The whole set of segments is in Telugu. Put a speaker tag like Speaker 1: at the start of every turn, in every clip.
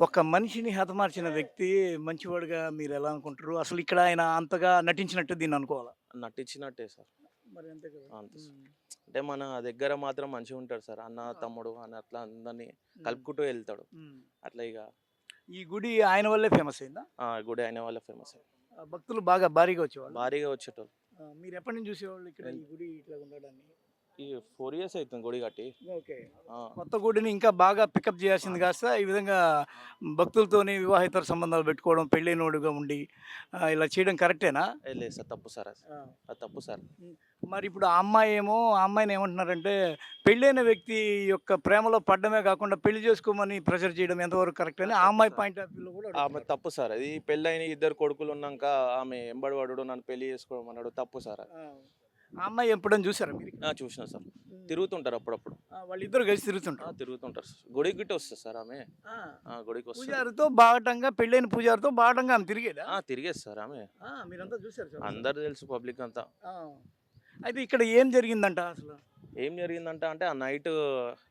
Speaker 1: ఒక మనిషిని హతమార్చిన వ్యక్తి మంచివాడుగా మీరు ఎలా అనుకుంటారు? అసలు ఇక్కడ ఆయన అంతగా నటించినట్టు దీన్ని అనుకోవాలా?
Speaker 2: నటించినట్టే సార్.
Speaker 1: మరి అంతే కదా.
Speaker 2: అంతే సార్. అంటే మన దగ్గర మాత్రం మంచిగా ఉంటాడు సార్. అన్న తమ్ముడు అని అట్లా అందరినీ కలుపుకుంటూ వెళ్తాడు. అట్లా ఇక.
Speaker 1: ఈ గుడి ఆయన వల్లే ఫేమస్ అయిందా?
Speaker 2: ఆ, గుడి అయిన వాళ్ళ ఫేమస్
Speaker 1: ఆ భక్తులు బాగా భారీగా వచ్చేవాళ్ళు?
Speaker 2: భారీగా వచ్చేటోళ్ళు.
Speaker 1: ఆ, మీరు ఎప్పటి నుంచి చూసేవాళ్ళు ఇక్కడ ఈ గుడి ఇట్లా ఉండడాన్ని?
Speaker 2: ఈ ఫోర్ ఇయర్స్ అవుతుంది గుడి కట్టి.
Speaker 1: ఓకే. కొత్త గుడిని ఇంకా బాగా పికప్ చేయాల్సింది కాస్త. ఈ విధంగా భక్తులతోని వివాహితర సంబంధాలు పెట్టుకోవడం పెళ్ళైనోడుగా ఉండి ఇలా చేయడం కరెక్టేనా?
Speaker 2: లేదు సార్ తప్పు సార్ అది. తప్పు సార్.
Speaker 1: మరి ఇప్పుడు ఆ అమ్మాయి ఏమో ఆ అమ్మాయిని ఏమంటున్నారంటే పెళ్ళైన వ్యక్తి యొక్క ప్రేమలో పడ్డమే కాకుండా పెళ్ళి చేసుకోమని ప్రెషర్ చేయడం ఎంతవరకు కరెక్ట్ అని ఆ అమ్మాయి పాయింట్ ఆఫ్ వ్యూలో కూడా
Speaker 2: ఆమె. తప్పు సార్. అది పెళ్ళైన ఇద్దరు కొడుకులు ఉన్నాక ఆమె ఎంబడివాడు నన్ను పెళ్ళి చేసుకోవడం అన్నాడు తప్పు సార్.
Speaker 1: ఆ. అమ్మాయి ఎప్పుడైనా చూసారా మీరు
Speaker 2: ఆ, చూసిన సార్. తిరుగుతుంటారు అప్పుడప్పుడు.
Speaker 1: వాళ్ళిద్దరు కలిసి తిరుగుతుంటారు.
Speaker 2: తిరుగుతుంటారు సార్. గుడికి గిట్ట వస్తుంది సార్ ఆమె. గుడికి వస్తుంది.
Speaker 1: పూజారితో బాగటంగా పెళ్ళైన పూజారితో బాగటంగా ఆమె తిరిగేదా?
Speaker 2: ఆ, తిరిగేది సార్ ఆమె.
Speaker 1: మీరంతా చూసారు సార్.
Speaker 2: అందరు తెలుసు పబ్లిక్ అంతా.
Speaker 1: అయితే ఇక్కడ ఏం జరిగిందంట అసలు?
Speaker 2: ఏం జరిగిందంటే అంటే ఆ నైట్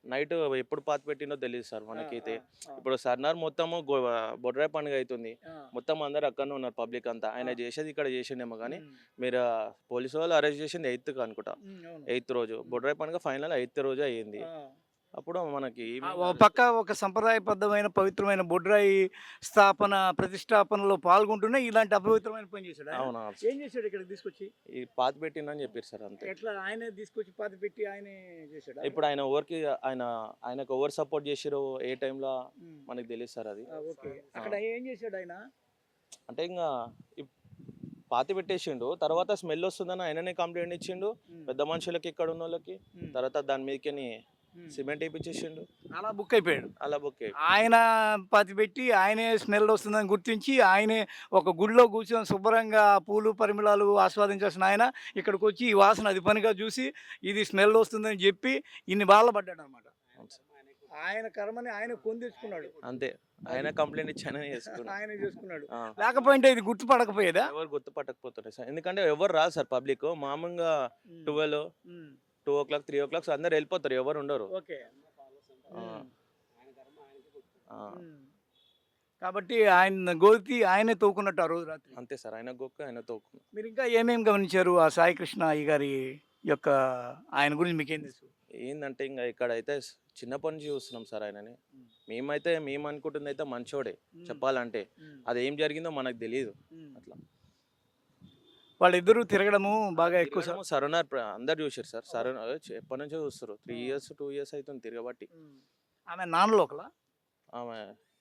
Speaker 2: నైట్ ఎప్పుడు పాత పెట్టిందో తెలియదు సార్ మనకైతే. ఇప్పుడు సర్నార్ మొత్తము గో- బొడ్రాయి పండుగ అవుతుంది. మొత్తం అందరు అక్కడనే ఉన్నారు పబ్లిక్ అంతా. ఆయన చేసేది ఇక్కడ చేసిండేమో కానీ మీరు పోలీసు వాళ్ళు అరెస్ట్ చేసింది ఎయిత్ అనుకుంటా. ఎయిత్ రోజు. బొడ్రాయి పండుగ ఫైనల్ ఎయిత్ రోజు అయ్యింది. అప్పుడు మనకి
Speaker 1: ఒక పక్క ఒక సంప్రదాయబద్ధమైన పవిత్రమైన బొడ్రాయి స్థాపన ప్రతిష్టాపనలో పాల్గొంటూనే ఇలాంటి అపవిత్రమైన పని చేశాడు.
Speaker 2: అవునా
Speaker 1: ఏం చేశాడు ఇక్కడ తీసుకొచ్చి?
Speaker 2: ఈ పాత పెట్టిందని చెప్పారు సార్ అంతే.
Speaker 1: ఎట్లా? ఆయనే తీసుకొచ్చి పాతి పెట్టి ఆయనే చేశాడు?
Speaker 2: ఇప్పుడు ఆయన ఓవర్కి ఆయన ఆయనకు ఓవర్ సపోర్ట్ చేసిరో ఏ టైంలో మనకి తెలియదు సార్ అది.
Speaker 1: ఓకే. అక్కడ ఏం చేశాడు ఆయన?
Speaker 2: అంటే ఇంకా పాతి పెట్టేసిండు తర్వాత స్మెల్ వస్తుందని ఆయననే కంప్లైంట్ ఇచ్చిండు. పెద్ద మనుషులకి ఇక్కడ ఉన్న వాళ్ళకి తర్వాత దాని మీదకి. సిమెంట్ వేయించేసిండు
Speaker 1: అలా బుక్ అయిపోయాడు.
Speaker 2: అలా బొక్కే
Speaker 1: ఆయన పాతి పెట్టి ఆయనే స్మెల్ వస్తుందని గుర్తించి ఆయనే ఒక గుడిలో కూర్చొని శుభ్రంగా పూలు పరిమళాలు ఆస్వాదించాల్సిన ఆయన ఇక్కడికి వచ్చి ఈ వాసన అది పనిగా చూసి ఇది స్మెల్ వస్తుందని చెప్పి ఇన్ని బాధలు పడ్డాడు అనమాట. ఆయన కర్మని ఆయన కొందించుకున్నాడు
Speaker 2: అంతే. ఆయన కంప్లైంట్ ఇచ్చి ఆయననే చేసుకున్నాడు.
Speaker 1: ఆయన చేసుకున్నాడు. లేకపోయింటే ఇది గుర్తుపడకపోయేదా?
Speaker 2: ఎవరు గుర్తుపట్టకపోతుండే సార్. ఎందుకంటే ఎవరు రాదు సార్ పబ్లిక్. మామూలుగా twelve two o'clock three o'clock అందరు వెళ్ళిపోతారు ఎవరు ఉండరు.
Speaker 1: ఓకే. కాబట్టి ఆయన గోతి ఆయనే తోకున్నట్టు ఆ రోజు రాత్రి.
Speaker 2: అంతే సార్ ఆయన గొక్క ఆయన తోకు
Speaker 1: మీరు ఇంకా ఏమేమి గమనించారు ఆ సాయి కృష్ణ అయ్య గారి యొక్క ఆయన గురించి మీకేం తెలుసు?
Speaker 2: ఏంటంటే ఇంకా ఇక్కడైతే చిన్నప్పటి నుంచి చూస్తున్నాం సార్ ఆయనని. మేమైతే మేము అనుకుంటుంది అయితే మంచోడే చెప్పాలంటే. అది ఏం జరిగిందో మనకు తెలియదు
Speaker 1: వాళ్ళిద్దరూ తిరగడము బాగా ఎక్కువ సార్.
Speaker 2: సరనార్ అందరు చూసారు సార్. సరణ ఎప్పటి నుంచో చూస్తారు. త్రీ ఇయర్స్ టూ ఇయర్స్ అవుతుంది తిరగబట్టి.
Speaker 1: ఆమె నాన్న లోకల
Speaker 2: ఆమె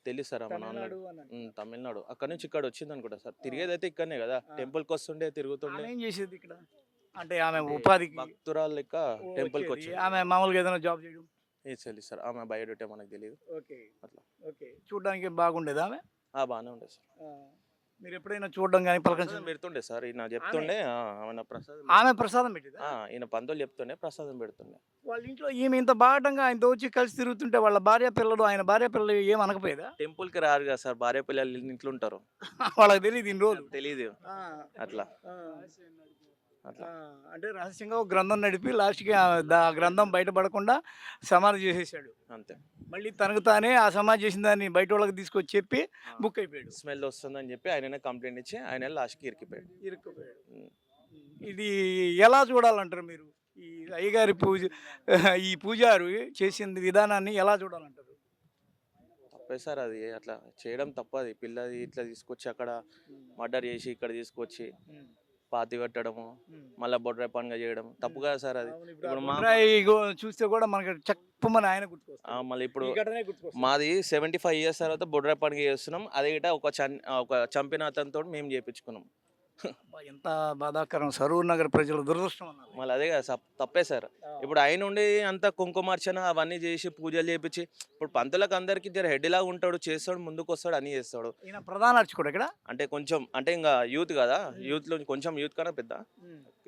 Speaker 2: తెలుసు సార్ ఆమె నాన్న
Speaker 1: తమిళనాడు
Speaker 2: అక్కడ నుంచి ఇక్కడ వచ్చింది అనుకుంటా సార్. తిరిగేది అయితే ఇక్కడనే కదా. టెంపుల్కి వస్తుండే తిరుగుతుండే.
Speaker 1: ఆమె ఏం చేసేది ఇక్కడ? అంటే ఆమె
Speaker 2: అంటే
Speaker 1: ఉపాధికి
Speaker 2: భక్తురాలు లెక్క టెంపుల్కి.
Speaker 1: వచ్చేది. ఆమె మామూలుగా ఏదైనా జాబ్ చేయడం?
Speaker 2: ఏ తెలుసు సార్. ఆమె బయోడేటా మనకు తెలియదు.
Speaker 1: ఓకే.
Speaker 2: అట్లా.
Speaker 1: ఓకే. చూడడానికి బాగుండేది ఆమె?
Speaker 2: ఆ బాగానే ఉండే సార్.
Speaker 1: ఆ, మీరు ఎప్పుడైనా చూడడం కానీ పలకరించడం
Speaker 2: పెడుతుండే సార్. ఈయన చెప్తుండే ఆమె? ప్రసాదం
Speaker 1: ఆమె ప్రసాదం పెట్టిందా?
Speaker 2: ఈయన పంతులు చెప్తుండే ప్రసాదం పెడుతుండే.
Speaker 1: వాళ్ళ ఇంట్లో ఈమె ఇంత బాగటంగా ఆయనతో వచ్చి కలిసి తిరుగుతుంటే వాళ్ళ భార్య పిల్లలు ఆయన భార్య పిల్లలు ఏం అనకపోయేదా?
Speaker 2: టెంపుల్కి రారు కదా సార్. భార్య పిల్లలు ఇంట్లో ఉంటారు.
Speaker 1: వాళ్ళకి తెలియదు ఇన్ని రోజులు.
Speaker 2: తెలియదు అట్లా. అట్లా.
Speaker 1: అంటే రహస్యంగా ఒక గ్రంథం నడిపి లాస్ట్కి ఆ గ్రంథం బయటపడకుండా సమాధి చేసేసాడు.
Speaker 2: అంతే.
Speaker 1: మళ్ళీ తనకు తానే ఆ సమాధి చేసిన దాన్ని బయట వాళ్ళకి తీసుకొచ్చి చెప్పి బుక్ అయిపోయాడు.
Speaker 2: స్మెల్ వస్తుందని చెప్పి ఆయననే కంప్లైంట్ ఇచ్చి ఆయన లాస్ట్కి ఇరికిపోయాడు.
Speaker 1: ఇరుక్కుపోయాడు
Speaker 2: ఉమ్.
Speaker 1: ఇది ఎలా చూడాలంటారు మీరు? ఈ అయ్యగారి పూజ ఈ పూజారు చేసిన విధానాన్ని ఎలా చూడాలంటారు?
Speaker 2: తప్పే సార్ అది. అట్లా చేయడం తప్పది. పిల్లది ఇట్లా తీసుకొచ్చి అక్కడ మర్డర్ చేసి ఇక్కడ తీసుకొచ్చి పాతి పెట్టడము మళ్ళీ బొడ్రాయి పండుగ చేయడం. తప్పు కదా సార్ అది. ఇప్పుడు మా-
Speaker 1: చూస్తే కూడా మనకి చప్పమని ఆయన
Speaker 2: మళ్ళీ ఇప్పుడు. మాది సెవెంటీ ఫైవ్ ఇయర్స్ తర్వాత బొడ్రాయి పండుగ చేస్తున్నాం. అదే ఒక చన్ ఒక చంపిన అతనితో మేము చేపించుకున్నాం.
Speaker 1: అబ్బా, ఎంత బాధాకరం. సరూర్ నగర్ ప్రజలు దురదృష్టం అన్నారు.
Speaker 2: మళ్ళీ అదే కదా తప్పే సార్. ఇప్పుడు ఆయన ఉండి అంత కుంకుమార్చన అవన్నీ చేసి పూజలు చేపించి ఇప్పుడు పంతులకు అందరికి జర హెడ్ లాగా ఉంటాడు చేస్తాడు ముందుకు వస్తాడు అన్ని చేస్తాడు.
Speaker 1: ఈయన ప్రధాన అర్చకుడు ఇక్కడ
Speaker 2: అంటే కొంచెం అంటే ఇంకా యూత్ కదా యూత్లో కొంచెం యూత్ కన్నా పెద్ద.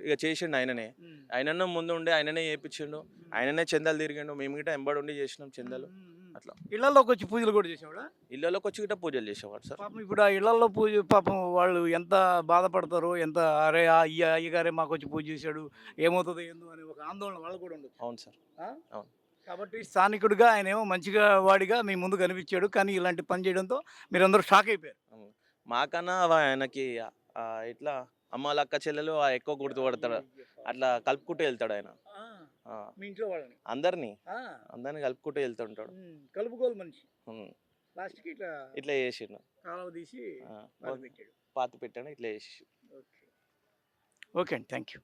Speaker 2: ఇక చేసిండు ఆయననే. ఆయననే ముందు ఉండి ఆయననే చేపించిండు. ఆయననే చందాలు తిరిగిండు. మేము గిట్ట ఎంబడి ఉండి చేసినాం చందాలు. అట్లా.
Speaker 1: ఇళ్ళలోకి వచ్చి పూజలు కూడా చేసేవాడా?
Speaker 2: ఇళ్ళలోకి వచ్చి గిట్ట పూజలు చేసేవాడు సార్.
Speaker 1: పాపం ఇప్పుడు ఆ ఇళ్ళలో పూజ పాపం వాళ్ళు ఎంత బాధపడతారో ఎంత అరే ఆ ఈ అయ్యగారే మాకు వచ్చి పూజ చేశాడు ఏమవుతుందో ఏందో అని ఒక ఆందోళన వాళ్ళు కూడా ఉండదు
Speaker 2: అవును సార్.
Speaker 1: కాబట్టి స్థానికుడిగా ఆయన ఏమో మంచిగా వాడిగా మీ ముందు కనిపించాడు కానీ ఇలాంటి పని చేయడంతో మీరందరూ షాక్ అయిపోయారు.
Speaker 2: మాకన్నా ఆయనకి ఇట్లా అమ్మ లక్క చెల్లెలు ఆ ఎక్కువ గుర్తుపడతాడు. అట్లా కలుపుకుంటూ వెళ్తాడు ఆయన.
Speaker 1: మీ ఇంట్లో వాళ్ళని?
Speaker 2: అందరినీ?
Speaker 1: ఆ,
Speaker 2: అందరినీ కలుపుకుంటూ వెళ్తుంటాడు
Speaker 1: ఉమ్, కలుపుకోలు మనిషి. లాస్ట్కి ఇట్లా
Speaker 2: ఇట్లా చేసిండు.
Speaker 1: కాలువ తీసి
Speaker 2: ఆ,
Speaker 1: పాతి పెట్టాడు.
Speaker 2: పాతి పెట్టాడు ఇట్లా చేసి
Speaker 1: ఓకే. ఓకే అండి థ్యాంక్ యూ